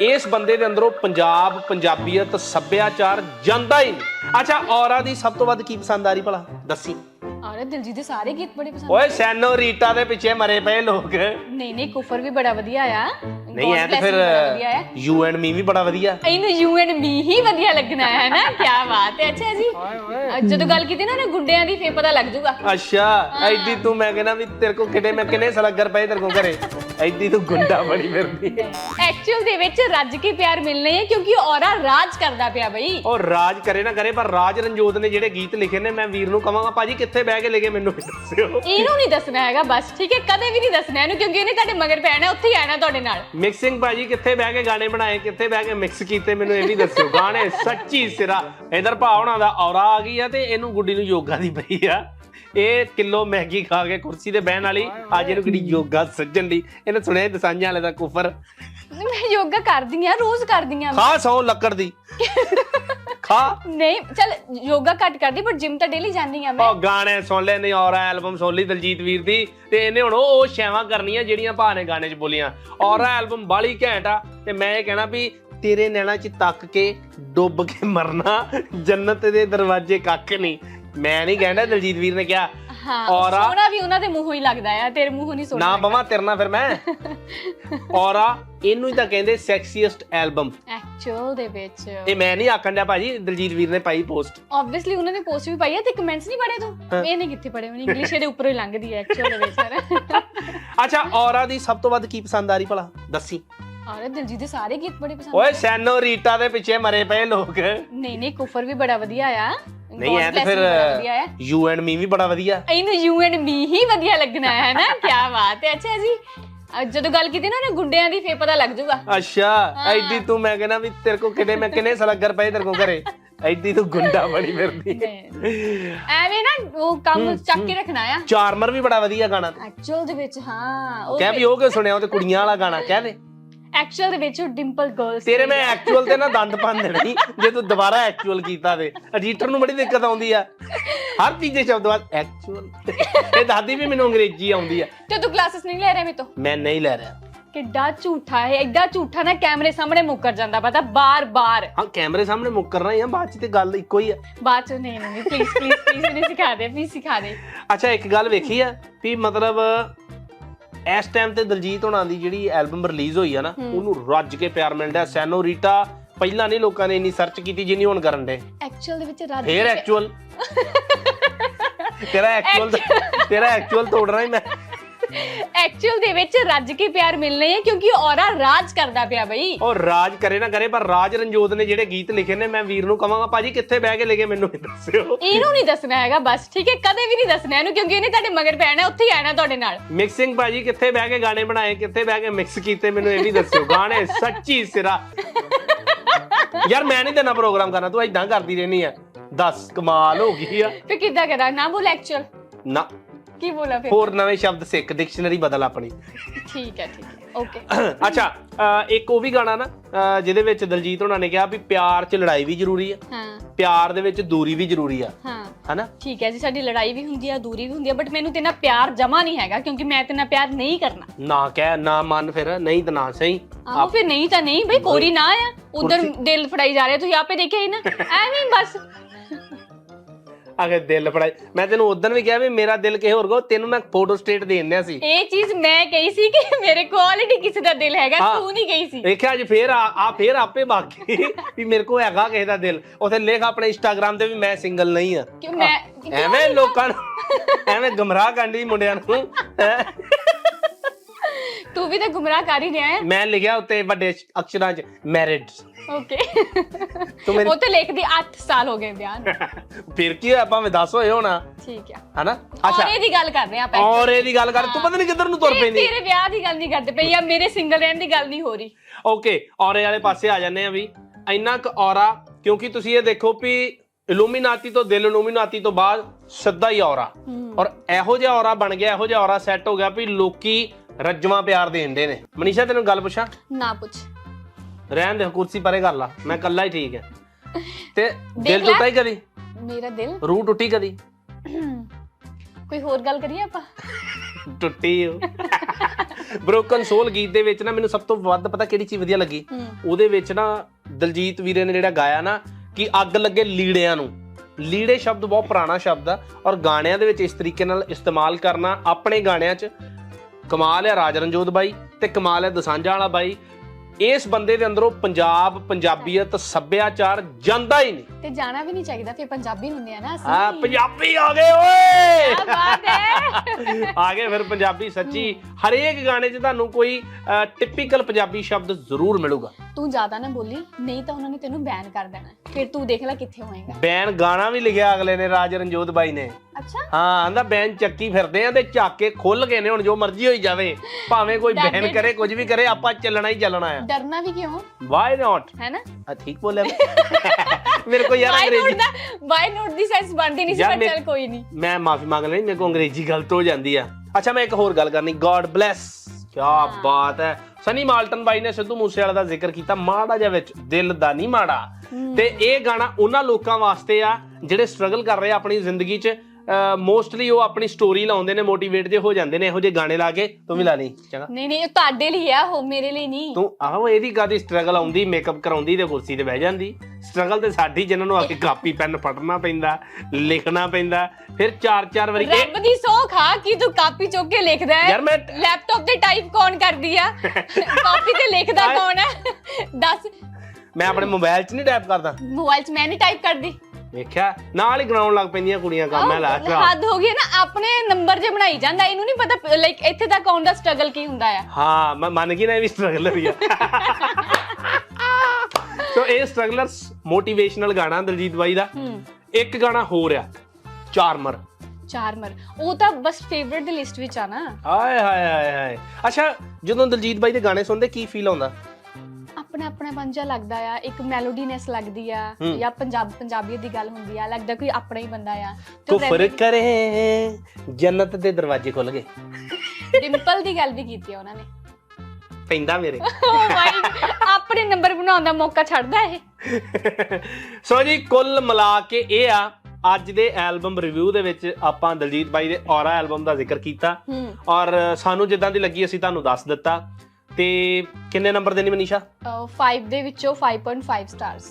ਇਸ ਬੰਦੇ ਦੇ ਅੰਦਰੋਂ ਪੰਜਾਬ ਪੰਜਾਬੀਅਤ ਸੱਭਿਆਚਾਰ ਜਾਂਦਾ ਹੀ ਨਹੀਂ। ਅੱਛਾ ਔਰਾ ਦੀ ਸਭ ਤੋਂ ਵੱਧ ਕੀ ਪਸੰਦ ਆ ਰਹੀ ਭਲਾ? ਦੱਸੀ। ਔਰ ਦਿਲਜੀਤ ਦੇ ਸਾਰੇ ਗੀਤ ਬੜੇ ਪਸੰਦ ਓਏ ਸੈਨੋ ਰੀਟਾ ਦੇ ਪਿੱਛੇ ਮਰੇ ਪਏ ਲੋਕ। ਨਹੀਂ ਨਹੀਂ ਕੁਫਰ ਵੀ ਬੜਾ ਵਧੀਆ ਆ। ਨਹੀਂ ਐ ਤੇ ਫਿਰ ਯੂ ਐਂਡ ਮੀ ਵੀ ਬੜਾ ਵਧੀਆ। ਇਹਨੂੰ ਯੂ ਐਂਡ ਮੀ ਹੀ ਵਧੀਆ ਲੱਗਣਾ ਹੈ ਨਾ ਕੀ ਬਾਤ ਹੈ। ਅੱਛਾ ਜੀ ਜਦੋਂ ਗੱਲ ਕੀਤੀ ਨਾ ਨਾ ਗੁੰਡਿਆਂ ਦੀ ਫੇਰ ਪਤਾ ਲੱਗ ਜੂਗਾ। ਅੱਛਾ ਐਡੀ ਤੂੰ ਮੈਂ ਕਹਿੰਦਾ ਵੀ ਤੇਰੇ ਕੋ ਕਿਡੇ ਮੈਂ ਕਿੰਨੇ ਸਲੱਗਰ ਪਏ ਤੇਰੇ ਕੋ ਘਰੇ। ਐਡੀ ਤੂੰ ਗੁੰਡਾ ਬਣੀ ਫਿਰਦੀ ਐਕਚੁਅਲ ਦੇ ਵਿੱਚ ਰੱਜ ਕੇ ਪਿਆਰ ਮਿਲਣੇ ਹੈ ਕਿਉਂਕਿ ਔਰਾ ਰਾਜ ਕਰਦਾ ਪਿਆ ਬਈ। ਉਹ ਰਾਜ ਕਰੇ ਨਾ ਕਰੇ ਪਰ ਰਾਜ ਰਣਜੋਤ ਨੇ ਜਿਹੜੇ ਗੀਤ ਲਿਖੇ ਨੇ ਮੈਂ ਵੀਰ ਨੂੰ ਕਵਾਂਗਾ ਭਾਜੀ ਕਿੱਥੇ ਬਹਿ ਕੇ ਲਿਖੇ ਮੈਨੂੰ ਵੀ ਦੱਸਿਓ? ਇਹਨੂੰ ਨਹੀਂ ਦੱਸਣਾ ਹੈਗਾ ਬਸ ਠੀਕ ਹੈ? ਕਦੇ ਵੀ ਨਹੀਂ ਦੱਸਣਾ ਇਹਨੂੰ ਕਿਉਂਕਿ ਇਹਨੇ ਤੁਹਾਡੇ ਮਗਰ ਪੈਣਾ ਉੱਥੇ ਹੀ ਆਣਾ ਤੁਹਾਡੇ ਨਾਲ। ਮਿਕਸਿੰਗ ਭਾਜੀ ਕਿੱਥੇ ਬਹਿ ਕੇ ਗਾਣੇ ਬਣਾਏ ਕਿੱਥੇ ਬਹਿ ਕੇ ਮਿਕਸ ਕੀਤੇ ਮੈਨੂੰ ਇਹ ਵੀ ਦੱਸਿਓ। ਗਾਣੇ ਸੱਚੀ ਸਿਰਾ ਇਧਰ ਭਾਵਨਾ ਦਾ ਔਰਾ ਆ ਗਈ ਆ ਤੇ ਇਹਨੂੰ ਗੁੱਡੀ ਨੂੰ ਯੋਗਾ ਦੀ ਪਈ ਆ। ਇਹ ਕਿਲੋ ਮੈਗੀ ਖਾ ਕੇ ਕੁਰਸੀ ਤੇ ਬਹਿਣ ਵਾਲੀ ਅੱਜ ਇਹਨੂੰ ਕਿਹੜੀ ਯੋਗਾ ਸੱਜਣ ਦੀ ਇਹਨੇ ਸੁਣਿਆ ਦਸਾਂਝਾਂ ਵਾਲੇ ਦਾ ਕੁਫਰ? ਮੈਂ ਯੋਗਾ ਕਰਦੀ ਆ ਰੋਜ਼ ਕਰਦੀ ਆ ਖਾ ਸੌ ਲੱਕੜ ਦੀ। ਖਾ। ਨਹੀਂ ਚਲ ਯੋਗਾ ਘੱਟ ਕਰਦੀ ਪਰ ਜਿਮ ਤਾਂ ਡੇਲੀ ਜਾਂਦੀ ਆ ਮੈਂ। ਉਹ ਗਾਣੇ ਸੁਣ ਲੈ ਨਹੀਂ ਔਰ ਐਲਬਮ ਸੁਣ ਲਈ ਦਲਜੀਤ ਵੀਰ ਦੀ ਤੇ ਇਹਨੇ ਹੁਣ ਉਹ ਸ਼ੈਵਾਂ ਕਰਨੀਆਂ ਜਿਹੜੀਆਂ ਭਾ ਨੇ ਗਾਣੇ 'ਚ ਬੋਲੀਆਂ। ਔਰ ਐਲਬਮ ਬਾਲੀ ਘੈਂਟ ਆ ਤੇ ਮੈਂ ਇਹ ਕਹਿਣਾ ਵੀ ਤੇਰੇ ਨੈਣਾ 'ਚ ਤੱਕ ਕੇ ਡੁੱਬ ਕੇ ਮਰਨਾ ਜੰਨਤ ਦੇ ਦਰਵਾਜ਼ੇ ਕੱਖ ਨਹੀਂ। ਮੈਂ ਨਹੀਂ ਕਹਿੰਦਾ ਦਲਜੀਤ ਵੀਰ ਨੇ ਕਿਹਾ। ਹਾਂ ਔਰ ਸੋਹਣਾ ਵੀ ਉਹਨਾਂ ਦੇ ਮੂੰਹੋਂ ਹੀ ਲੱਗਦਾ ਆ ਤੇਰੇ ਮੂੰਹੋਂ ਨਹੀਂ ਸੋਹਣਾ ਨਾ ਬਵਾਂ ਤੇਰੇ ਨਾਲ ਫਿਰ ਮੈਂ। ਔਰਾ ਇਹਨੂੰ ਹੀ ਤਾਂ ਕਹਿੰਦੇ ਸੈਕਸੀਐਸਟ ਐਲਬਮ ਐਕਚੁਅਲ ਦੇ ਵਿੱਚ। ਇਹ ਮੈਂ ਨਹੀਂ ਆਖਣ ਡਿਆ ਭਾਜੀ ਦਲਜੀਤ ਵੀਰ ਨੇ ਪਾਈ ਪੋਸਟ ਆਬਵੀਅਸਲੀ ਉਹਨਾਂ ਨੇ ਪੋਸਟ ਵੀ ਪਾਈ ਹੈ ਤੇ ਕਮੈਂਟਸ ਨਹੀਂ ਪੜੇ ਤੂੰ? ਇਹ ਨਹੀਂ ਕਿੱਥੇ ਪੜੇ ਮੈਨੂੰ ਇੰਗਲਿਸ਼ ਇਹਦੇ ਉੱਪਰੋਂ ਹੀ ਲੰਘਦੀ ਹੈ ਐਕਚੁਅਲ ਦੇ ਵਿੱਚ। ਹੈ ਅੱਛਾ ਔਰਾ ਦੀ ਸਭ ਤੋਂ ਵੱਧ ਕੀ ਪਸੰਦ ਆ ਰਹੀ ਭਲਾ? ਦੱਸੀ। ਔਰ ਦਿਲਜੀਤ ਦੇ ਸਾਰੇ ਗੀਤ ਬੜੇ ਪਸੰਦ ਓਏ ਸੈਨੋ ਰੀਟਾ ਦੇ ਪਿੱਛੇ ਮਰੇ ਪਏ ਲੋਕ। ਨਹੀਂ ਨਹੀਂ ਕੁਫਰ ਵੀ ਬੜਾ ਵਧੀਆ ਆ। ਨਹੀਂ ਐ ਤੇ ਫਿਰ ਯੂ ਐਂਡ ਮੀ ਵੀ ਬੜਾ ਵਧੀਆ। ਇਹਨੂੰ ਯੂ ਐਂਡ ਮੀ ਹੀ ਵਧੀਆ ਲੱਗਣਾ ਹੈ ਨਾ ਕੀ ਬਾਤ ਹੈ। ਅੱਛਾ ਜੀ ਜਦੋਂ ਗੱਲ ਕੀਤੀ ਨਾ ਨਾ ਗੁੰਡਿਆਂ ਦੀ ਫੇਰ ਪਤਾ ਲੱਗ ਜੂਗਾ। ਅੱਛਾ ਐਡੀ ਤੂੰ ਮੈਂ ਕਹਿੰਦਾ ਵੀ ਤੇਰੇ ਕੋ ਕਿਡੇ ਮੈਂ ਕਿੰਨੇ ਸਲੱਗਰ ਪਏ ਤੇਰੇ ਕੋ ਘਰੇ। ਐਡੀ ਤੂੰ ਗੁੰਡਾ ਬਣੀ ਫਿਰਦੀ। ਐਵੇਂ ਨਾ ਉਹ ਕੰਮ ਚੱਕ ਕੇ ਰੱਖਣਾ ਆ। ਚਾਰਮਰ ਵੀ ਬੜਾ ਵਧੀਆ ਗਾਣਾ। ਐਕਚੁਅਲ ਦੇ ਵਿੱਚ ਹਾਂ ਉਹ ਕਹਿ ਵੀ ਉਹ ਕਿ ਸੁਣਿਆ? ਉਹ ਤੇ ਕੁੜੀਆਂ ਵਾਲਾ ਗਾਣਾ ਕਹਿ ਦੇ। ਐਕਚੁਅਲ ਦੇ ਵਿੱਚ ਡਿੰਪਲ ਗਰਲਸ ਤੇਰੇ ਮੈਂ ਐਕਚੁਅਲ ਤੇ ਨਾ ਦੰਦ ਪੰਨ ਦੇਣੀ। ਜੇ ਤੂੰ ਦੁਬਾਰਾ ਐਕਚੁਅਲ ਕੀਤਾ ਤੇ। ਐਡੀਟਰ ਨੂੰ ਬੜੀ ਦਿੱਕਤ ਆਉਂਦੀ ਆ। ਹਰ ਤੀਜੇ ਸ਼ਬਦ ਬਾਅਦ ਐਕਚੁਅਲ ਇਹ ਦਾਦੀ ਵੀ ਮੈਨੂੰ ਅੰਗਰੇਜ਼ੀ ਆਉਂਦੀ ਆ। ਤੇ ਤੂੰ ਕਲਾਸਿਸ ਨਹੀਂ ਲੈ ਰਿਹਾ ਮੇ ਤੋਂ? ਮੈਂ ਨਹੀਂ ਲੈ ਰਿਹਾ। ਕਿੱਡਾ ਝੂਠਾ ਹੈ ਐਡਾ ਝੂਠਾ ਨਾ ਕੈਮਰੇ ਸਾਹਮਣੇ ਮੁੱਕਰ ਜਾਂਦਾ ਪਤਾ? ਬਾਰ-ਬਾਰ ਹਾਂ ਕੈਮਰੇ ਸਾਹਮਣੇ ਮੁੱਕਰਨਾ ਹੀ ਆ ਬਾਅਦ ਚ ਤੇ ਗੱਲ ਇੱਕੋ ਹੀ ਆ। ਬਾਅਦ ਚ ਨਹੀਂ ਨਹੀਂ ਪਲੀਜ਼ ਪਲੀਜ਼ ਪਲੀਜ਼ ਮੈਨੂੰ ਸਿਖਾ ਦੇ ਪਲੀਜ਼ ਸਿਖਾ ਦੇ। ਅੱਛਾ ਇੱਕ ਗੱਲ ਵੇਖੀ ਆ ਵੀ ਮਤਲਬ ਇਸ ਟਾਈਮ ਤੇ ਦਲਜੀਤ ਹੋਣਾ ਦੀ ਜਿਹੜੀ ਐਲਬਮ ਰਿਲੀਜ਼ ਹੋਈ ਆ ਨਾ ਉਹਨੂੰ ਰੱਜ ਕੇ ਪਿਆਰ ਮਿਲਦਾ। ਸੈਨੋ ਰੀਟਾ ਪਹਿਲਾਂ ਨਹੀਂ ਲੋਕਾਂ ਨੇ ਇੰਨੀ ਸਰਚ ਕੀਤੀ ਜਿੰਨੀ ਹੁਣ ਕਰਨ ਦੇ। ਐਕਚੁਅਲ ਦੇ ਵਿੱਚ ਰਾਜ ਫੇਰ ਐਕਚੁਅਲ ਤੇਰਾ ਐਕਚੁਅਲ ਤੇਰਾ ਐਕਚੁਅਲ ਤੋੜਨਾ ਹੀ ਮੈਂ। ਐਕਚੁਅਲ ਦੇ ਵਿੱਚ ਰੱਜ ਕੇ ਪਿਆਰ ਮਿਲਣੇ ਹੈ ਕਿਉਂਕਿ ਔਰਾ ਰਾਜ ਕਰਦਾ ਪਿਆ ਬਈ। ਉਹ ਰਾਜ ਕਰੇ ਨਾ ਕਰੇ ਪਰ ਰਾਜ ਰਣਜੋਤ ਨੇ ਜਿਹੜੇ ਗੀਤ ਲਿਖੇ ਨੇ ਮੈਂ ਵੀਰ ਨੂੰ ਕਵਾਂਗਾ ਭਾਜੀ ਕਿੱਥੇ ਬਹਿ ਕੇ ਲਿਖੇ ਮੈਨੂੰ ਦੱਸਿਓ? ਇਹਨੂੰ ਨਹੀਂ ਦੱਸਣਾ ਹੈਗਾ ਬਸ ਠੀਕ ਹੈ? ਕਦੇ ਵੀ ਨਹੀਂ ਦੱਸਣਾ ਇਹਨੂੰ ਕਿਉਂਕਿ ਇਹਨੇ ਤੁਹਾਡੇ ਮਗਰ ਪੈਣਾ ਉੱਥੇ ਹੀ ਆਣਾ ਤੁਹਾਡੇ ਨਾਲ। ਮਿਕਸਿੰਗ ਭਾਜੀ ਕਿੱਥੇ ਬਹਿ ਕੇ ਗਾਣੇ ਬਣਾਏ ਕਿੱਥੇ ਬਹਿ ਕੇ ਮਿਕਸ ਕੀਤੇ ਮੈਨੂੰ ਇਹ ਵੀ ਦੱਸਿਓ। ਗਾਣੇ ਸੱਚੀ ਸਿਰਾ। ਯਾਰ ਮੈਂ ਨਹੀਂ ਦੇਣਾ ਪ੍ਰੋਗਰਾਮ ਕਰਨਾ ਤੂੰ ਇਦਾਂ ਕਰਦੀ ਰਹਿਨੀ ਆ। ਦੱਸ ਕਮਾਲ ਹੋ ਗਈ ਆ। ਫਿਰ ਕਿੱਦਾਂ ਕਰਾਂ? ਨਾ ਬੋਲ ਐਕਚੁਅਲ ਨਾ। ਕੀ ਬੋਲਾ ਫਿਰ? ਹੋਰ ਨਵੇਂ ਸ਼ਬਦ ਸਿੱਖ ਡਿਕਸ਼ਨਰੀ ਬਦਲ ਆਪਣੀ। ਠੀਕ ਹੈ ਠੀਕ ਹੈ। ਓਕੇ ਅੱਛਾ ਇੱਕ ਉਹ ਵੀ ਗਾਣਾ ਨਾ ਜਿਹਦੇ ਵਿੱਚ ਦਲਜੀਤ ਹੋਣਾ ਨੇ ਕਿਹਾ ਵੀ ਪਿਆਰ 'ਚ ਲੜਾਈ ਵੀ ਜ਼ਰੂਰੀ ਆ। ਹਾਂ। ਪਿਆਰ ਦੇ ਵਿੱਚ ਦੂਰੀ ਵੀ ਜ਼ਰੂਰੀ ਆ। ਹਾਂ। ਹਨਾ? ਠੀਕ ਹੈ ਜੀ ਸਾਡੀ ਲੜਾਈ ਵੀ ਹੁੰਦੀ ਆ ਦੂਰੀ ਵੀ ਹੁੰਦੀ ਆ ਬਟ ਮੈਨੂੰ ਤੇ ਨਾਲ ਪਿਆਰ ਜਮਾ ਨਹੀਂ ਹੈਗਾ ਕਿਉਂਕਿ ਮੈਂ ਤੇ ਨਾਲ ਪਿਆਰ ਨਹੀਂ ਕਰਨਾ। ਨਾ ਕਹਿ ਨਾ ਮੰਨ ਫਿਰ ਨਹੀਂ ਤਾਂ ਨਾ ਸਹੀ। ਆਹੋ ਫਿਰ ਨਹੀਂ ਤਾਂ ਨਹੀਂ ਬਈ ਕੋਰੀ ਨਾ ਆ। ਉਧਰ ਦਿਲ ਫੜਾਈ ਜਾ ਰਿਹਾ ਤੁਸੀਂ ਆਪੇ ਦੇਖਿਆ ਹੀ ਨਾ। ਐਵੇਂ ਹੀ ਬਸ। ਅਗੇ ਦਿਲ ਫੜਾਈ ਮੈਂ ਤੈਨੂੰ ਉਦੋਂ ਵੀ ਕਿਹਾ ਵੀ ਮੇਰਾ ਦਿਲ ਕਿਸੇ ਹੋਰ ਕੋ ਤੈਨੂੰ ਮੈਂ ਫੋਟੋ ਸਟੇਟ ਦੇ ਦਿੰਦਿਆ ਸੀ ਇਹ ਚੀਜ਼ ਮੈਂ ਕਹੀ ਸੀ ਕਿ ਮੇਰੇ ਕੁਆਲਿਟੀ ਕਿਸੇ ਦਾ ਦਿਲ ਹੈਗਾ ਹਾਂ। ਤੂੰ ਨਹੀਂ ਕਹੀ ਸੀ ਵੇਖਿਆ ਅੱਜ ਫੇਰ ਆ ਆ ਫੇਰ ਆਪੇ ਬਾਕੀ ਵੀ ਮੇਰੇ ਕੋ ਹੈਗਾ ਕਿਸੇ ਦਾ ਦਿਲ ਉਥੇ ਲਿਖ ਆਪਣੇ ਇੰਸਟਾਗ੍ਰam ਤੇ ਵੀ ਮੈਂ ਸਿੰਗਲ ਨਹੀਂ ਆ ਕਿ ਮੈਂ ਐਵੇਂ ਲੋਕਾਂ ਨੂੰ ਐਵੇਂ ਗਮਰਾਹ ਕਰਦੀ ਮੁੰਡਿਆਂ ਨੂੰ ਹੈਂ। ਤੂੰ ਵੀ ਤਾਂ ਗੁੰਮਰਾਹ ਕਰ ਹੀ ਰਿਹਾ ਹੈ ਮੈਂ ਲਿਖਿਆ ਉੱਤੇ ਵੱਡੇ ਅਕਸ਼ਰਾਂ 'ਚ ਮੈਰਿਡ ਓਕੇ। ਤੂੰ ਮੇਰੀ ਉਹ ਤੇ ਲਿਖਦੀ 8 ਸਾਲ ਹੋ ਗਏ ਵਿਆਹ ਨੂੰ। ਫਿਰ ਕੀ ਹੋਇਆ? ਭਾਵੇਂ 10 ਹੋਏ ਹੋਣਾ। ਠੀਕ ਆ। ਹਨਾ? ਔਰ ਅੱਛਾ ਇਹਦੀ ਗੱਲ ਕਰ ਰਹੇ ਆਪਾਂ ਔਰ ਇਹਦੀ ਗੱਲ ਕਰ ਤੂੰ ਪਤਾ ਨਹੀਂ ਕਿੱਧਰ ਨੂੰ ਤੁਰ ਪੈਂਦੀ। ਤੇਰੇ ਵਿਆਹ ਦੀ ਗੱਲ ਨਹੀਂ ਕਰਦੇ ਪਈ ਜਾਂ ਮੇਰੇ ਸਿੰਗਲ ਰਹਿਣ ਦੀ ਗੱਲ ਨਹੀਂ ਹੋ ਰਹੀ। ਓਕੇ ਔਰੇ ਵਾਲੇ ਪਾਸੇ ਆ ਜਾਂਦੇ ਆ ਵੀ। ਇੰਨਾ ਕੁ ਔਰਾ ਕਿਉਂਕਿ ਤੁਸੀਂ ਇਹ ਦੇਖੋ ਵੀ ਇਲੂਮੀਨਾਤੀ ਤੋਂ ਦਿਲ ਇਲੂਮੀਨਾਤੀ ਤੋਂ ਬਾਅਦ ਸਿੱਧਾ ਹੀ ਔਰਾ। ਔਰ ਇਹੋ ਜਿਹਾ ਔਰਾ ਬਣ ਗਿਆ ਇਹੋ ਜਿਹਾ ਔਰਾ ਸੈੱਟ ਹੋ ਗਿਆ ਵੀ ਲੋਕੀ ਰੱਜਵਾਂ ਪਿਆਰ ਦੇਂਦੇ ਨੇ। ਮਨੀਸ਼ਾ ਤੈਨੂੰ ਗੱਲ ਪੁੱਛਾਂ? ਨਾ ਪੁੱਛ। ਰਹਿਣ ਦੇ ਕੁਰਸੀ ਪਰੇ ਕਰ ਲਾ। ਮੈਂ ਕੱਲਾ ਹੀ ਠੀਕ ਹੈ। ਤੇ ਦਿਲ ਲੈ। ਟੁੱਟਾ ਹੀ ਕਦੀ? ਮੇਰਾ ਦਿਲ? ਰੂਹ ਟੁੱਟੀ ਕਦੀ? ਕੋਈ ਹੋਰ ਗੱਲ ਕਰੀਏ ਆਪਾਂ? ਟੁੱਟੀ ਹੋ ਬ੍ਰੋਕਨ ਸੋਲ ਗੀਤ ਦੇ ਵਿੱਚ ਨਾ ਮੈਨੂੰ ਸਭ ਤੋਂ ਵੱਧ ਪਤਾ ਕਿਹੜੀ ਚੀਜ਼ ਵਧੀਆ ਲੱਗੀ? ਹੂੰ। ਉਹਦੇ ਵਿੱਚ ਨਾ ਦਲਜੀਤ ਵੀਰੇ ਨੇ ਜਿਹੜਾ ਗਾਇਆ ਨਾ ਕਿ ਅੱਗ ਲੱਗੇ ਲੀੜਿਆਂ ਨੂੰ। ਲੀੜੇ ਸ਼ਬਦ ਬਹੁਤ ਪੁਰਾਣਾ ਸ਼ਬਦ ਆ ਔਰ ਗਾਣਿਆਂ ਦੇ ਵਿੱਚ ਇਸ ਤਰੀਕੇ ਨਾਲ ਇਸਤੇਮਾਲ ਕਰਨਾ ਆਪਣੇ ਗਾਣਿਆਂ 'ਚ। ਕਮਾਲ ਹੈ ਰਾਜ ਰਣਜੋਤ ਬਾਈ ਤੇ ਕਮਾਲ ਹੈ ਦਸਾਂਝਾ ਵਾਲਾ ਬਾਈ। ਇਸ ਬੰਦੇ ਦੇ ਅੰਦਰੋਂ ਪੰਜਾਬ ਪੰਜਾਬੀਅਤ ਸੱਭਿਆਚਾਰ ਜਾਂਦਾ ਹੀ ਨਹੀਂ। ਤੇ ਜਾਣਾ ਵੀ ਨਹੀਂ ਚਾਹੀਦਾ ਫਿਰ ਪੰਜਾਬੀ ਹੁੰਦੇ ਆ ਨਾ ਅਸੀਂ। ਆ ਪੰਜਾਬੀ ਆ ਗਏ ਓਏ! ਕੀ ਬਾਤ ਹੈ! ਆ ਗਏ ਫਿਰ ਪੰਜਾਬੀ ਸੱਚੀ। ਹਰੇਕ ਗਾਣੇ 'ਚ ਤੁਹਾਨੂੰ ਕੋਈ ਟਿਪੀਕਲ ਪੰਜਾਬੀ ਸ਼ਬਦ ਜ਼ਰੂਰ ਮਿਲੂਗਾ। ਤੂੰ ਜ਼ਿਆਦਾ ਨਾ ਬੋਲੀ ਨਹੀਂ ਤਾਂ ਉਹਨਾਂ ਨੇ ਤੈਨੂੰ ਬੈਨ ਕਰ ਦੇਣਾ। ਫਿਰ ਤੂੰ ਦੇਖ ਲੈ ਕਿੱਥੇ ਹੋਏਗਾ। ਬੈਨ ਗਾਣਾ ਵੀ ਲਿਖਿਆ ਅਗਲੇ ਨੇ ਰਾਜ ਰਣਜੋਤ ਬਾਈ ਨੇ। ਅੱਛਾ। ਹਾਂ ਆਂਦਾ ਬੈਨ ਚੱਕੀ ਫਿਰਦੇ ਆ ਤੇ ਚੱਕ ਕੇ ਖੁੱਲ ਗਏ ਨੇ ਹੁਣ ਜੋ ਮਰਜ਼ੀ ਹੋਈ ਜਾਵੇ। ਭਾਵੇਂ ਕੋਈ ਬੈਨ ਕਰੇ ਕੁਝ ਵੀ ਕਰੇ ਆਪਾਂ ਚੱਲਣਾ ਹੀ ਚੱਲਣਾ ਆ। ਡਰਨਾ ਵੀ ਕਿਉਂ? ਵਾਈ ਨਾਟ ਹੈ ਨਾ ਆ ਠੀਕ ਬੋਲਿਆ ਮੈਂ? ਮੇਰੇ ਕੋ ਯਾਰ ਬਾਈ ਨੋਟ ਅੰਗਰੇਜ਼ੀ ਦਾ ਬਾਈ ਨੋਟ ਦੀ ਸੈਂਸ ਬਣਦੀ ਨਹੀਂ ਸੀ ਯਾਰ ਪਰ ਮੈਂ- ਚੱਲ ਕੋਈ ਨਹੀਂ। ਮੈਂ ਮਾਫੀ ਮੰਗ ਲੈਣੀ ਮੇਰੇ ਕੋ ਅੰਗਰੇਜ਼ੀ ਗਲਤ ਹੋ ਜਾਂਦੀ ਆ। ਅੱਛਾ ਮੈਂ ਇੱਕ ਹੋਰ ਗੱਲ ਕਰਨੀ। ਗੋਡ ਬlesਸ ਕੀ ਬਾਤ ਹੈ। ਸਨੀ ਮਾਲਟਨ ਬਾਈ ਨੇ ਸਿੱਧੂ ਮੂਸੇਵਾਲਾ ਦਾ ਜ਼ਿਕਰ ਕੀਤਾ ਮਾੜਾ ਜਿਹਾ ਵਿੱਚ ਦਿਲ ਦਾ ਨਹੀਂ ਮਾੜਾ। ਤੇ ਇਹ ਗਾਣਾ ਉਹਨਾਂ ਲੋਕਾਂ ਵਾਸਤੇ ਆ ਜਿਹੜੇ ਸਟਰਗਲ ਕਰ ਰਹੇ ਆ ਆਪਣੀ ਜ਼ਿੰਦਗੀ 'ਚ ਮੋਸਟਲੀ ਉਹ ਆਪਣੀ ਸਟੋਰੀ ਲਾਉਂਦੇ ਨੇ ਮੋਟੀਵੇਟ ਜੇ ਹੋ ਜਾਂਦੇ ਨੇ ਇਹੋ ਜਿਹੇ ਗਾਣੇ ਲਾ ਕੇ। ਤੂੰ ਵੀ ਲਾ ਲਈ ਚੰਗਾ। ਨਹੀਂ ਨਹੀਂ ਇਹ ਤੁਹਾਡੇ ਲਈ ਆ ਉਹ ਮੇਰੇ ਲਈ ਨਹੀਂ। ਤੂੰ ਆਹੋ ਇਹਦੀ ਕਾਦੀ ਸਟਰਗਲ ਆਉਂਦੀ ਮੇਕਅਪ ਕਰਾਉਂਦੀ ਤੇ ਕੁਰਸੀ ਤੇ ਬਹਿ ਜਾਂਦੀ। ਸਟਰਗਲ ਤੇ ਸਾਡੀ ਜਿਨ੍ਹਾਂ ਨੂੰ ਆ ਕੇ ਕਾਪੀ ਪੈਨ ਫੜਨਾ ਪੈਂਦਾ ਲਿਖਣਾ ਪੈਂਦਾ ਫਿਰ ਚਾਰ ਚਾਰ ਵਾਰੀ ਇਹ ਰੱਬ ਦੀ ਸੌਖ ਆ ਕਿ ਤੂੰ ਕਾਪੀ ਚੁੱਕ ਕੇ ਲਿਖਦਾ ਹੈ? ਯਾਰ ਮੈਂ ਲੈਪਟਾਪ ਤੇ ਟਾਈਪ ਕੌਣ ਕਰਦੀ ਆ? ਕਾਪੀ ਤੇ ਲਿਖਦਾ ਹਾਏ। ਕੌਣ ਹੈ? ਦੱਸ। ਮੈਂ ਆਪਣੇ ਮੋਬਾਈਲ 'ਚ ਨਹੀਂ ਟਾਈਪ ਕਰਦਾ। ਮੋਬਾਈਲ 'ਚ ਮੈਂ ਨਹੀਂ ਟਾਈਪ ਕਰਦੀ। ਵੇਖਿਆ ਨਾਲ ਹੀ ਗਰਾਉਣ ਲੱਗ ਪੈਂਦੀਆਂ ਕੁੜੀਆਂ ਕੰਮ ਹੈ ਲਾ ਕਰਾ ਹੱਦ ਹੋ ਗਈ ਹੈ ਨਾ ਆਪਣੇ ਨੰਬਰ ਜੇ ਬਣਾਈ ਜਾਂਦਾ ਇਹਨੂੰ ਨਹੀਂ ਪਤਾ ਲਾਈਕ ਇੱਥੇ ਤੱਕ ਆਉਣ ਦਾ ਸਟਰਗਲ ਕੀ ਹੁੰਦਾ ਆ। ਹਾਂ ਮੈਂ ਮੰਨ ਗਈ ਨਾ ਇਹ ਵੀ ਸਟਰਗਲਰ ਹੀ ਆ। ਸੋ ਇਹ ਸਟਰਗਲਰਸ ਮੋਟੀਵੇਸ਼ਨਲ ਗਾਣਾ ਦਲਜੀਤ ਬਾਈ ਦਾ। ਇੱਕ ਗਾਣਾ ਹੋਰ ਆ ਚਾਰਮਰ। ਚਾਰਮਰ। ਉਹ ਤਾਂ ਬਸ ਫੇਵਰਿਟ ਦੀ ਲਿਸਟ ਵਿੱਚ ਆ ਨਾ। ਆਏ ਹਾਏ ਹਾਏ ਹਾਏ। ਅੱਛਾ ਜਦੋਂ ਦਲਜੀਤ ਬਾਈ ਦੇ ਗਾਣੇ ਸੁਣਦੇ ਕੀ ਫੀਲ ਆਉਂਦਾ? ਆਪਣਾ ਆਪਣਾ ਬੰਜਾ ਲੱਗਦਾ ਆ। ਇੱਕ ਮੈਲੋਡੀਨੈਸ ਲੱਗਦੀ ਆ। ਜਾਂ ਪੰਜਾਬ ਪੰਜਾਬੀਅਤ ਦੀ ਗੱਲ ਹੁੰਦੀ ਆ ਲੱਗਦਾ ਕੋਈ ਆਪਣਾ ਹੀ ਬੰਦਾ ਆ। ਕੁਫਰ ਕਰੇ ਜੰਨਤ ਦੇ ਦਰਵਾਜ਼ੇ ਖੁੱਲ ਗਏ। ਡਿੰਪਲ ਦੀ ਗੱਲ ਵੀ ਕੀਤੀ ਆ ਉਹਨਾਂ ਨੇ। ਪੈਂਦਾ ਮੇਰੇ। ਓ ਮਾਈ ਆਪਣੇ ਨੰਬਰ ਬਣਾਉਣ ਦਾ ਮੌਕਾ ਛੱਡਦਾ ਇਹ। ਸੋ ਜੀ ਕੁੱਲ ਮਿਲਾ ਕੇ ਇਹ ਆ ਅੱਜ ਦੇ ਐਲਬਮ ਰਿਵਿਊ ਦੇ ਵਿੱਚ ਆਪਾਂ ਦਲਜੀਤ ਬਾਈ ਦੇ ਔਰਾ ਐਲਬਮ ਦਾ ਜ਼ਿਕਰ ਕੀਤਾ। ਔਰ ਸਾਨੂੰ ਜਿੱਦਾਂ ਦੀ ਲੱਗੀ ਅਸੀਂ ਤੁਹਾਨੂੰ ਦੱਸ ਦਿੱਤਾ। ਤੇ ਕਿੰਨੇ ਨੰਬਰ ਦੇਣੀ ਮਨੀਸ਼ਾ? 5 ਦੇ ਵਿੱਚੋਂ 5.5 ਸਟਾਰਸ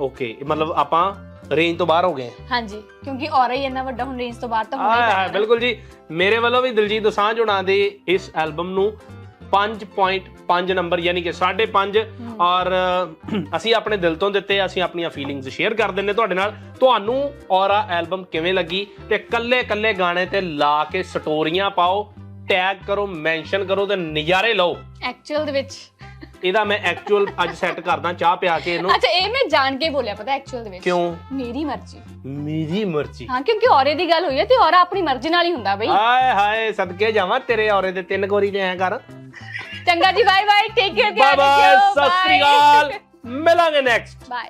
ਓਕੇ ਮਤਲਬ ਆਪਾਂ ਰੇਂਜ ਤੋਂ ਬਾਹਰ ਹੋ ਗਏ। ਹਾਂਜੀ ਕਿਉਂਕਿ ਔਰਾ ਹੀ ਇੰਨਾ ਵੱਡਾ ਹੁਣ ਰੇਂਜ ਤੋਂ ਬਾਹਰ ਤਾਂ ਹੋਣਾ ਹੀ। ਬਿਲਕੁਲ ਜੀ। ਮੇਰੇ ਵੱਲੋਂ ਵੀ ਦਿਲਜੀਤ ਦੋਸਾਂਝ ਹੋਣਾ ਦੇ ਇਸ ਐਲਬਮ ਨੂੰ 5.5 ਨੰਬਰ ਯਾਨੀ ਕਿ 5.5 ਔਰ ਅਸੀਂ ਆਪਣੇ ਦਿਲ ਤੋਂ ਦਿੱਤੇ ਅਸੀਂ ਆਪਣੀਆਂ ਫੀਲਿੰਗਸ ਸ਼ੇਅਰ ਕਰ ਦਿੰਨੇ ਤੁਹਾਡੇ ਨਾਲ। ਤੁਹਾਨੂੰ ਔਰਾ ਐਲਬਮ ਕਿਵੇਂ ਲੱਗੀ? ਤੇ ਕੱਲੇ ਕੱਲੇ ਗਾਣੇ ਤੇ ਲਾ ਕੇ ਸਟੋਰੀਆਂ ਪਾਓ ਟੈਗ ਕਰੋ ਮੈਂਸ਼ਨ ਕਰੋ ਤੇ ਨਜ਼ਾਰੇ ਲਓ। ਐਕਚੁਅਲ ਦੇ ਵਿੱਚ। ਇਹਦਾ ਮੈਂ ਐਕਚੁਅਲ ਅੱਜ ਸੈੱਟ ਕਰਦਾ ਚਾਹ ਪਿਆ ਕੇ ਇਹਨੂੰ। ਅੱਛਾ ਇਹ ਮੈਂ ਜਾਣ ਕੇ ਬੋਲਿਆ ਪਤਾ ਐਕਚੁਅਲ ਦੇ ਵਿੱਚ? ਕਿਉਂ? ਮੇਰੀ ਮਰਜ਼ੀ। ਮੇਰੀ ਮਰਜ਼ੀ। ਹਾਂ ਕਿਉਂਕਿ ਔਰੇ ਦੀ ਗੱਲ ਹੋਈ ਹੈ ਤੇ ਔਰਾ ਆਪਣੀ ਮਰਜ਼ੀ ਨਾਲ ਹੀ ਹੁੰਦਾ ਬਈ। ਹਾਏ ਹਾਏ ਸਦਕੇ ਜਾਵਾਂ ਤੇਰੇ ਔਰੇ ਦੇ ਤਿੰਨ ਗੋਰੀ ਐ ਕਰ। ਚੰਗਾ ਜੀ bye bye take care bye bye ਸਤਿ ਸ੍ਰੀ ਅਕਾਲ। ਮਿਲਾਂਗੇ ਨੈਕਸਟ ਬਾਏ